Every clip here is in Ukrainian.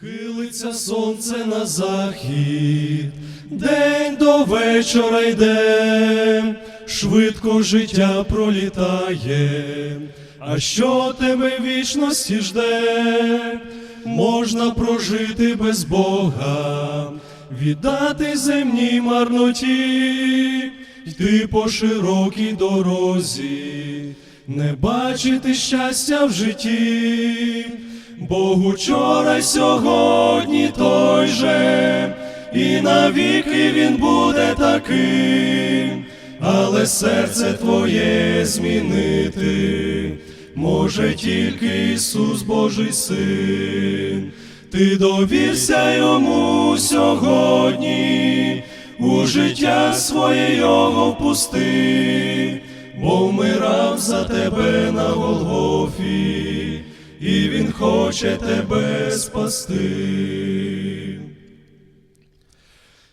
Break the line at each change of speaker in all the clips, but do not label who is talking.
Хилиться сонце на захід, день до вечора йде, швидко життя пролітає, а що тебе вічності жде, можна прожити без Бога, віддати земній марноті, йти по широкій дорозі, не бачити щастя в житті. Бог учора й сьогодні той же, і навіки він буде таким, але серце твоє змінити може тільки Ісус Божий Син. Ти довірся йому сьогодні, у життя своє його впусти, бо вмирав за тебе на Голгофі хоче тебе спасти.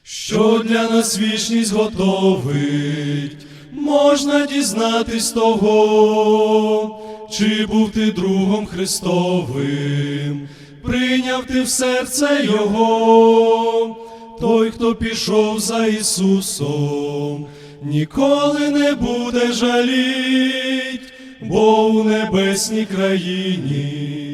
Що для нас вічність готовить, можна дізнатись того, чи був ти другом Христовим, прийняв ти в серце Його, той, хто пішов за Ісусом, ніколи не буде жаліть бо у небесній країні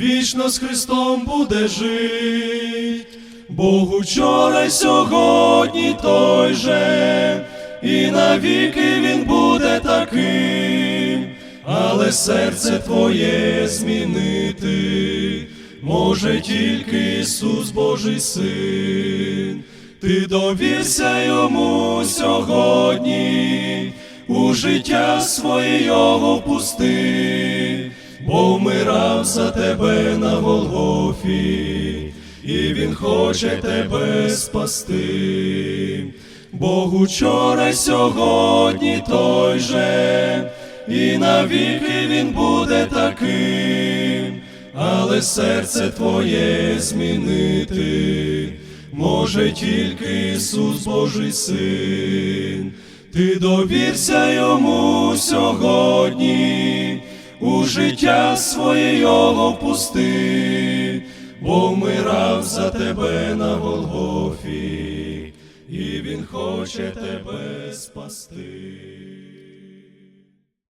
вічно з Христом буде жить, Бог учора й сьогодні той же, і навіки він буде таким, але серце твоє змінити може тільки Ісус Божий Син. Ти довірся йому сьогодні у життя своє його впусти, бо вмирав за тебе на Голгофі, і він хоче тебе спасти. Бог учора й сьогодні той же, і навіки він буде таким, але серце твоє змінити може тільки Ісус Божий Син. Ти довірся йому сьогодні, у життя своє його пусти, бо вмирав за тебе на Голгофі, і він хоче тебе спасти.